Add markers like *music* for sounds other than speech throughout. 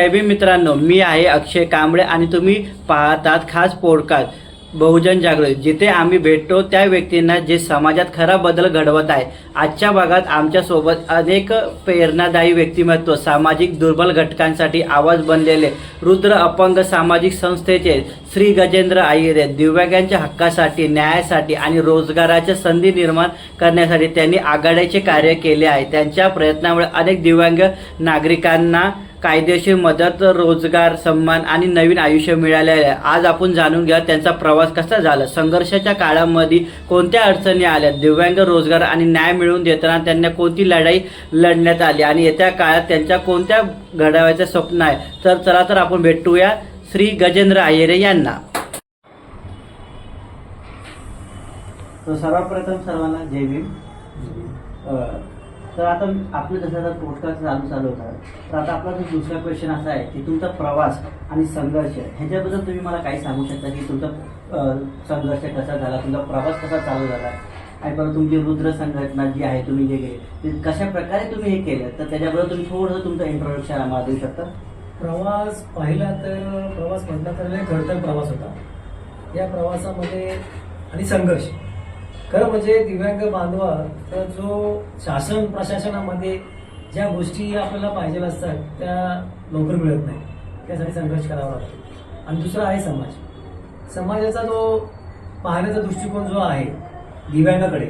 जय मित्रांनो मी आहे अक्षय कांबळे आणि तुम्ही पाहतात खास पॉडकास्ट बहुजन जागृत. जिथे आम्ही भेटतो त्या व्यक्तींना जे समाजात खरा बदल घडवत आहे आजच्या भागात आमच्यासोबत अनेक प्रेरणादायी व्यक्तिमत्व सामाजिक दुर्बल घटकांसाठी आवाज बनलेले रुद्र अपंग सामाजिक संस्थेचे श्री गजेंद्र आहिरे दिव्यांगांच्या हक्कासाठी न्यायासाठी आणि रोजगाराच्या संधी निर्माण करण्यासाठी त्यांनी आघाडीचे कार्य केले आहे. त्यांच्या प्रयत्नामुळे अनेक दिव्यांग नागरिकांना कायदेशीर मदत रोजगार सन्मान आणि नवीन आयुष्य मिळाले आहे. आज आपण जाणून घ्या त्यांचा प्रवास कसा झाला. संघर्षाच्या काळामध्ये कोणत्या अडचणी आल्या? दिव्यांग रोजगार आणि न्याय मिळवून देताना त्यांना कोणती लढाई लढण्यात आली? आणि येत्या काळात त्यांच्या कोणत्या घडाव्याचं स्वप्न आहे? तर चला तर आपण भेटूया श्री गजेंद्र आयरे यांना. तर सर्वप्रथम सर्वांना जय भीम. तर आता आपलं जसं आता पॉडकास्ट चालू चालू होता तर आता आपला जो दुसरा क्वेश्चन असा आहे की तुमचा प्रवास आणि संघर्ष ह्याच्याबद्दल तुम्ही मला काही सांगू शकता की तुमचा संघर्ष कसा झाला तुमचा प्रवास कसा चालू झाला? आणि परत तुमची रुद्र संघटना जी आहे तुम्ही जे केली ते कशा प्रकारे तुम्ही हे केलं? तर त्याच्याबद्दल तुम्ही थोडंसं तुमचं इंट्रोडक्शन आम्हाला देऊ शकता. प्रवास पाहिला तर प्रवास म्हटला तर लय खडतर प्रवास होता. या प्रवासामध्ये आणि संघर्ष. खरं म्हणजे दिव्यांग बांधवाचा जो शासन प्रशासनामध्ये ज्या गोष्टी आपल्याला पाहिजे असतात त्या लवकर मिळत नाही त्यासाठी संघर्ष करावा लागतो. आणि दुसरा आहे समाज. समाजाचा जो पाहण्याचा दृष्टिकोन जो आहे दिव्यांगाकडे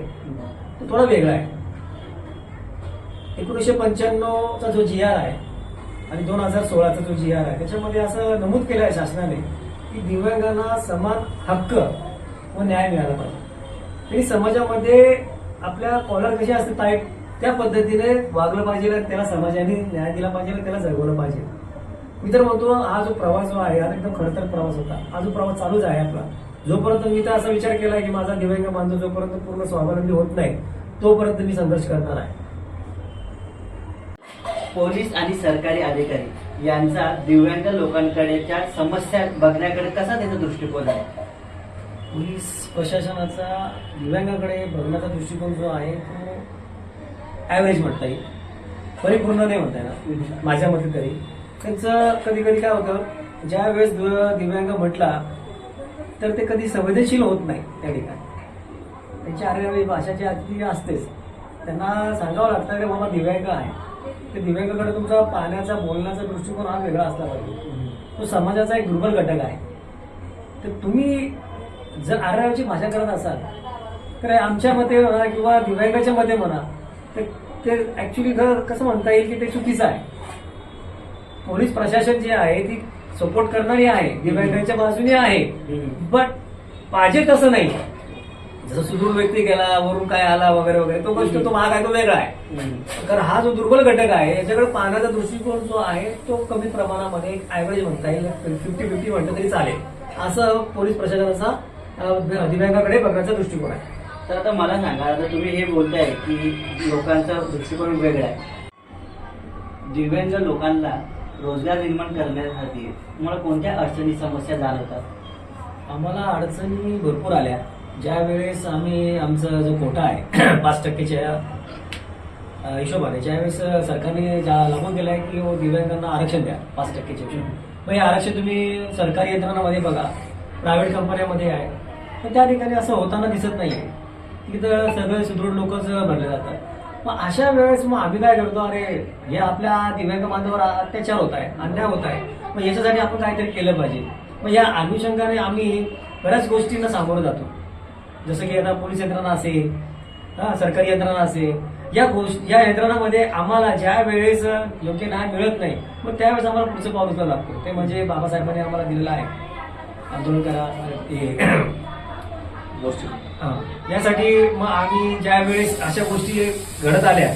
तो थोडा वेगळा आहे. एकोणीसशे पंच्याण्णवचा जो जी आर आहे आणि दोन हजार सोळाचा जो जी आर आहे त्याच्यामध्ये असं नमूद केलं आहे शासनाने की दिव्यांगांना समान हक्क व न्याय मिळाला पाहिजे. आणि समाजामध्ये आपल्या कॉलर कशी असते त्या पद्धतीने वागलं पाहिजे त्याला समाजाने न्याय दिला पाहिजे त्याला जगवलं पाहिजे. मी तर म्हणतो हा जो प्रवास जो आहे हा एकदम खडतर प्रवास होता. हा जो प्रवास चालूच आहे आपला. जोपर्यंत मी तर असा विचार केला की माझा दिव्यांग बांधव जोपर्यंत पूर्ण स्वावलंबी होत नाही तोपर्यंत मी संघर्ष करणार आहे. पोलीस आणि सरकारी अधिकारी यांचा दिव्यांग लोकांकडेच्या समस्या बघण्याकडे कसा त्याचा दृष्टिकोन आहे? पोलीस प्रशासनाचा दिव्यांगाकडे बघण्याचा दृष्टिकोन जो आहे तो ॲव्हरेज म्हणता येईल. परिपूर्ण नाही म्हणता येणार माझ्या मते तरी. त्यांचं कधी कधी काय होतं ज्या वेळेस दिव्यांग म्हटला तर ते कधी संवेदनशील होत नाही त्या ठिकाणी. त्यांची आरेरावी भाषाची अगदी असतेच. त्यांना सांगावं लागतं की बाबा दिव्यांग आहे. ते दिव्यांगाकडे तुमचा पाहण्याचा बोलण्याचा दृष्टिकोन हा वेगळा असला पाहिजे. तो समाजाचा एक दुर्बल घटक आहे. तर तुम्ही जर आर्याची भाषा करत असाल तर आमच्या मते म्हणा किंवा दिव्यांगाच्या मते म्हणा तर ते ऍक्च्युली कसं म्हणता येईल की ते चुकीचं आहे. पोलीस प्रशासन जे आहे ती सपोर्ट करणारी आहे दिव्यांगाच्या बाजूने आहे. बट पाहिजे तसं नाही. जसं सुदूर व्यक्ती गेला वरून काय आला वगैरे वगैरे तो गोष्ट तो महाग आहे तो वेगळा आहे. तर हा जो दुर्बल घटक आहे याच्याकडे पाहण्याचा दृष्टिकोन जो आहे तो कमी प्रमाणामध्ये ऍव्हरेज म्हणता येईल फिफ्टी फिफ्टी म्हणतं तरी चालेल. असं पोलीस प्रशासनाचा अं, दिव्यांगाकडे बघण्याचा दृष्टिकोन आहे. तर आता मला सांगा आता तुम्ही हे बोलताय की लोकांचा दृष्टिकोन वेगळा आहे. दिव्यांग लोकांना रोजगार निर्माण करण्यासाठी तुम्हाला कोणत्या अडचणी समस्या जाणवतात? आम्हाला अडचणी भरपूर आल्या. ज्या वेळेस आम्ही आमचा जो कोटा आहे *clears throat* पाच टक्केच्या हिशोबाने ज्यावेळेस सरकारने ज्या लागू केलं आहे की हो, दिव्यांगांना आरक्षण द्या पाच टक्केच्या हिशोबाने. मग हे आरक्षण तुम्ही सरकारी यंत्रणामध्ये बघा. प्रायव्हेट कंपन्यामध्ये आहे. पण त्या ठिकाणी असं होताना दिसत नाहीये. तिथं सगळे सुदृढ लोकच भरले जातात. मग अशा वेळेस मग आम्ही काय करतो? अरे हे आपल्या दिव्यांग बांधवावर अत्याचार होत आहे अन्याय होत आहे. मग याच्यासाठी आपण काहीतरी केलं पाहिजे. मग या अनुषंगाने आम्ही बऱ्याच गोष्टींना सामोरं जातो. जसं की आता पोलीस यंत्रणा असेल हा सरकारी यंत्रणा असेल या गोष्ट या यंत्रणामध्ये आम्हाला ज्या वेळेस योग्य न्याय मिळत नाही मग त्यावेळेस आम्हाला पुढचं पाऊस लागतो. ते म्हणजे बाबासाहेबांनी आम्हाला दिलेलं आहे. आंदोलन करा गोष्टी. यासाठी मग आम्ही ज्या वेळेस अशा गोष्टी घडत आल्या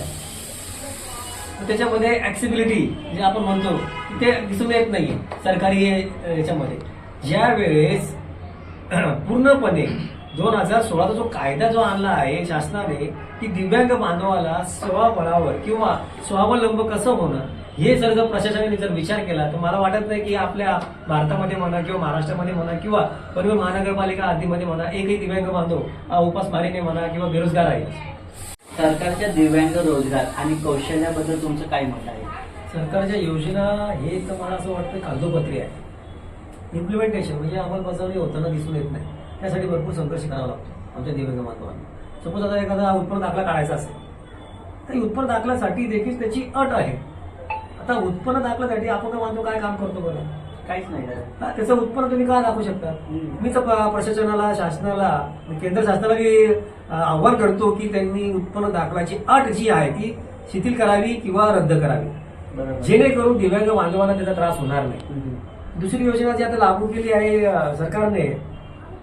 तर त्याच्यामध्ये ऍक्सिबिलिटी जे आपण म्हणतो ते दिसून येत नाही सरकारी याच्यामध्ये. ज्या वेळेस *clears throat* पूर्णपणे दोन हजार सोळाचा जो कायदा जो आणला आहे शासनाने की दिव्यांग बांधवाला स्वबळावर किंवा स्वावलंब कसं होणं हे जर जर प्रशासनाने जर विचार केला तर मला वाटत नाही की आपल्या भारतामध्ये म्हणा किंवा महाराष्ट्रामध्ये म्हणा किंवा परिवहन महानगरपालिका आदीमध्ये म्हणा एकही दिव्यांग बांधव उपासमारीने म्हणा किंवा बेरोजगार आहे. सरकारच्या दिव्यांग रोजगार आणि कौशल्याबद्दल तुमचं काय मत आहे? सरकारच्या योजना हे तर मला असं वाटतं कागदोपत्री आहे. इम्प्लिमेंटेशन म्हणजे अंमलबजावणी होताना दिसून येत नाही. त्यासाठी भरपूर संघर्ष करावा लागतो आमच्या दिव्यांग बांधवांना. सपोज आता एखादा उत्पन्न दाखला काढायचा असेल तर उत्पन्न दाखल्यासाठी देखील त्याची अट आहे. आता उत्पन्न दाखल्यासाठी आपण मानतो काय काम करतो बरं? काहीच नाही त्याचं उत्पन्न तुम्ही का दाखवू शकता? हम्म. मी तर प- प्रशासनाला शासनाला केंद्र शासनाला मी आव्हान करतो की त्यांनी उत्पन्न दाखवायची अट जी आहे ती शिथिल करावी किंवा रद्द करावी. जेणेकरून दिव्यांग बांधवांना त्याचा त्रास होणार नाही. दुसरी योजना जी आता लागू केली आहे सरकारने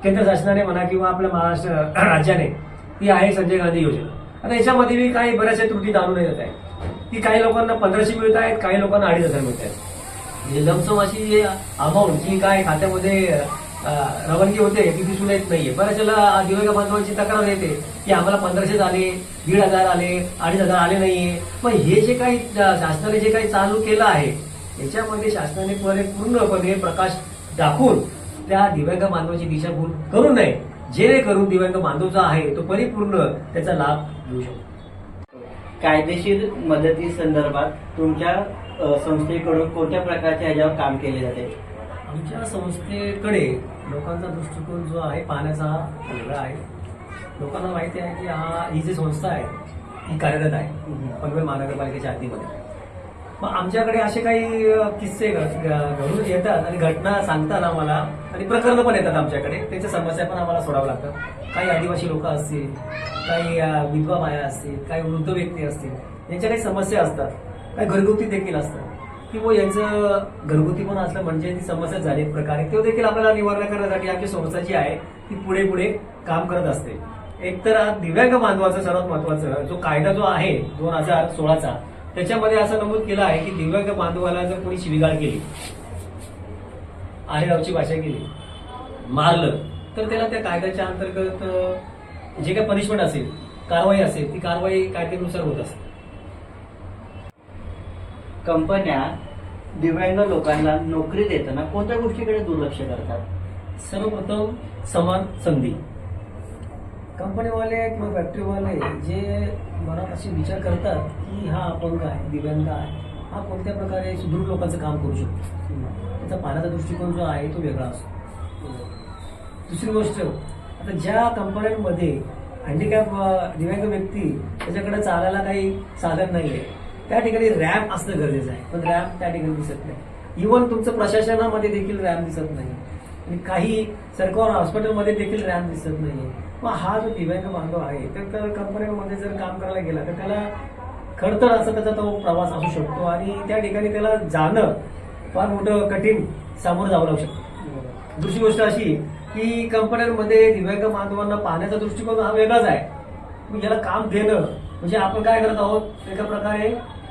केंद्र शासनाने म्हणा किंवा आपल्या महाराष्ट्र *clears throat* राज्याने ती आहे संजय गांधी योजना. आता याच्यामध्ये मी काही बऱ्याचशा त्रुटी जाणून येत आहे की काही लोकांना पंधराशे मिळत आहेत काही लोकांना अडीच हजार मिळत आहेत. म्हणजे लमसम अशी जी अमाऊंट जी काय खात्यामध्ये रवानगी होते ती दिसून येत नाहीये. बऱ्याचला दिव्यांग बांधवांची तक्रार येते की आम्हाला पंधराशे आले दीड हजार आले अडीच हजार आले नाहीये. पण हे जे काही शासनाने जे काही चालू केलं आहे याच्यामध्ये शासनाने पूर्णपणे प्रकाश दाखवून त्या दिव्यांग बांधवाची दिशाभूल करू नये. जेणेकरून दिव्यांग बांधव जो आहे तो परिपूर्ण त्याचा लाभ घेऊ शकतो. कायदेशीर मदती संदर्भात तुमच्या संस्थेकडून कोणत्या प्रकारच्या ह्याच्यावर काम केले जाते? आमच्या संस्थेकडे लोकांचा दृष्टिकोन जो आहे पाहण्याचा हा वेगळा आहे. लोकांना माहिती आहे की हा ही जी संस्था आहे ही कार्यरत आहे पनवेल महानगरपालिकेच्या हद्दीमध्ये मग आमच्याकडे असे काही किस्से घडून येतात आणि घटना सांगतात आम्हाला आणि प्रकरणं पण येतात आमच्याकडे. त्यांच्या समस्या पण आम्हाला सोडाव्या लागतात काही आदिवासी लोक असतील काही विधवा बाया असतील काही वृद्ध व्यक्ती असतील यांच्या काही समस्या असतात काही घरगुती देखील असतात. किंवा यांचं घरगुती पण असलं म्हणजे ती समस्या झाली एक प्रकारे. तो देखील आपल्याला निवारण करण्यासाठी आमची संस्था जी आहे ती पुढे पुढे काम करत असते. एक तर आज दिव्यांग बांधवाचं सर्वात महत्वाचं जो कायदा जो आहे दोन हजार सोळाचा त्याच्यामध्ये असं नमूद केलं आहे की दिव्यांग बांधवाला जर कोणी शिवीगाळ केली आहेरावची भाषा केली मारलं तर त्याला त्या कायद्याच्या अंतर्गत जे काही पनिशमेंट असेल कारवाई असेल ती कारवाई कायद्यानुसार होत असते. कंपन्या दिव्यांग लोकांना नोकरी देताना कोणत्या गोष्टीकडे दुर्लक्ष करतात? सर्वप्रथम समान संधी. कंपनीवाले किंवा फॅक्टरीवाले जे मनात असे विचार करतात की हा अपंग आहे दिव्यांग आहे हा कोणत्या प्रकारे सुदृढ लोकांचं काम करू शकतो? त्याचा पाहण्याचा दृष्टिकोन जो आहे तो वेगळा असतो. दुसरी गोष्ट आता ज्या कंपन्यांमध्ये हँडिकॅप दिव्यांग व्यक्ती त्याच्याकडे चालायला काही साधन नाही आहे त्या ठिकाणी रॅम्प असणं गरजेचं आहे. पण रॅम्प त्या ठिकाणी दिसत नाही. इव्हन तुमचं प्रशासनामध्ये देखील रॅम्प दिसत नाही. आणि काही सरकार हॉस्पिटलमध्ये देखील रॅम्प दिसत नाही मग हा जो दिव्यांग बांधव आहे तर कंपन्यांमध्ये जर काम करायला गेला तर त्याला खडतर असं त्याचा तो प्रवास असू शकतो. आणि त्या ठिकाणी त्याला जाणं फार मोठं कठीण सामोरं जावं लागू शकतं. दुसरी गोष्ट अशी की कंपन्यांमध्ये दिव्यांग बांधवांना पाहण्याचा दृष्टिकोन हा वेगळाच आहे. याला काम देणं म्हणजे आपण काय करत आहोत? एका प्रकारे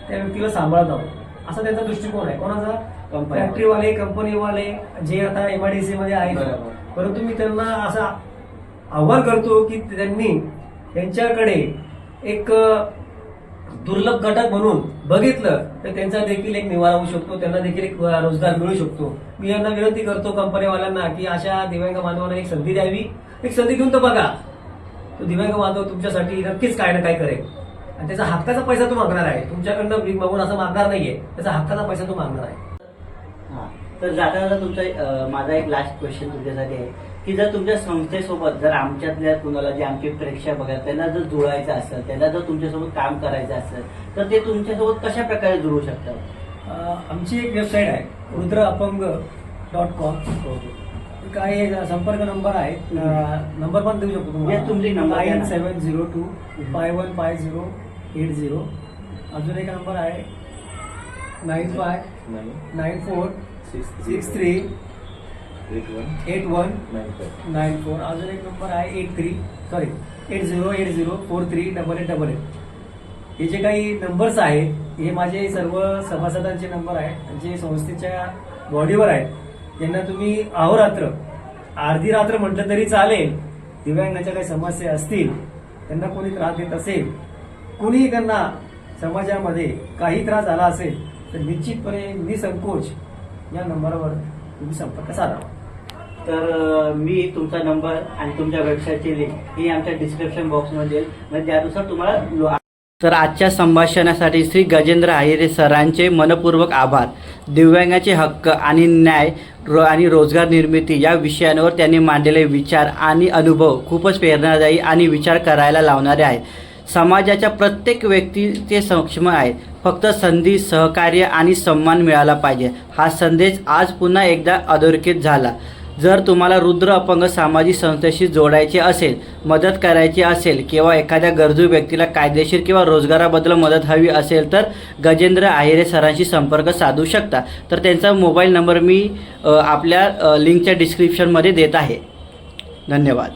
त्या व्यक्तीला सांभाळत आहोत. असा त्यांचा दृष्टिकोन आहे. कोणाचा? कंपनी. फॅक्टरीवाले कंपनीवाले जे आता एमआयडीसी मध्ये आहेत. परंतु मी त्यांना असं आव्हान करतो की त्यांनी त्यांच्याकडे एक दुर्लभ घटक म्हणून बघितलं तर त्यांचा देखील एक निवारा होऊ शकतो त्यांना देखील एक रोजगार मिळू शकतो. मी यांना विनंती करतो कंपनीवाल्यांना की अशा दिव्यांग बांधवांना एक संधी द्यावी. एक संधी देऊन तर बघा. तो दिव्यांग बांधव तुमच्यासाठी नक्कीच काय ना काय करेल. आणि त्याचा हक्काचा पैसा तो मागणार आहे. तुमच्याकडनं भीक मागून असं मागणार नाहीये. त्याचा हक्काचा पैसा तो मागणार आहे. तर जाता जाता तुमचा माझा एक लास्ट क्वेश्चन तुमच्यासाठी आहे की जर तुमच्या संस्थेसोबत जर आमच्यातल्या कुणाला जे आमचे प्रेक्षक बघा त्यांना जर जुळायचं असेल त्यांना जर तुमच्यासोबत काम करायचं असेल तर ते तुमच्यासोबत कशा प्रकारे जुळू शकतात? आमची एक वेबसाईट आहे रुद्र अपंग डॉट कॉम काय संपर्क नंबर आहे नंबर पण देऊ शकतो तुमचे number द्या नाईन ना. Seven zero two five one five zero eight zero. अजून एक नंबर आहे nine five nine four six three eight one nine four अजून एक नंबर आहे eight three sorry eight zero eight zero four three double eight double eight हे जे काही numbers आहेत हे माझे सर्व सभासदांचे नंबर आहेत. जे संस्थेच्या बॉडीवर आहेत. यांना तुम्ही अहोरात्र अर्धी रात्र म्हटलं तरी चालेल. दिव्यांगाच्या काही समस्या असतील त्यांना कोणी त्रास देत असेल कोणीही त्यांना समाजामध्ये काही त्रास झाला असेल तर निश्चितपणे निसंकोच या नंबरवर तुम्ही संपर्क साधावा तर मी तुमचा नंबर आणि तुमच्या वेबसाईटची लिंक ही आमच्या डिस्क्रिप्शन बॉक्समध्ये देईल म्हणजे त्यानुसार तुम्हाला लो- तर आजच्या संभाषणासाठी श्री गजेंद्र आहिरे सरांचे मनपूर्वक आभार. दिव्यांगाचे हक्क आणि न्याय रो आणि रोजगार निर्मिती या विषयांवर त्यांनी मांडलेले विचार आणि अनुभव खूपच प्रेरणादायी आणि विचार करायला लावणारे आहे समाजाच्या प्रत्येक व्यक्ती ते सक्षम आहे. फक्त संधी सहकार्य आणि सन्मान मिळाला पाहिजे. हा संदेश आज पुन्हा एकदा अधोरेखित झाला. जर तुम्हाला रुद्र अपंग सामाजिक संस्थेशी जोडायचे असेल मदत करायची असेल किंवा एखाद्या गरजू व्यक्तीला कायदेशीर किंवा रोजगाराबद्दल मदत हवी असेल तर गजेंद्र आहिरे सरांशी संपर्क साधू शकता. तर त्यांचा मोबाईल नंबर मी आपल्या लिंकच्या डिस्क्रिप्शनमध्ये देत आहे. धन्यवाद.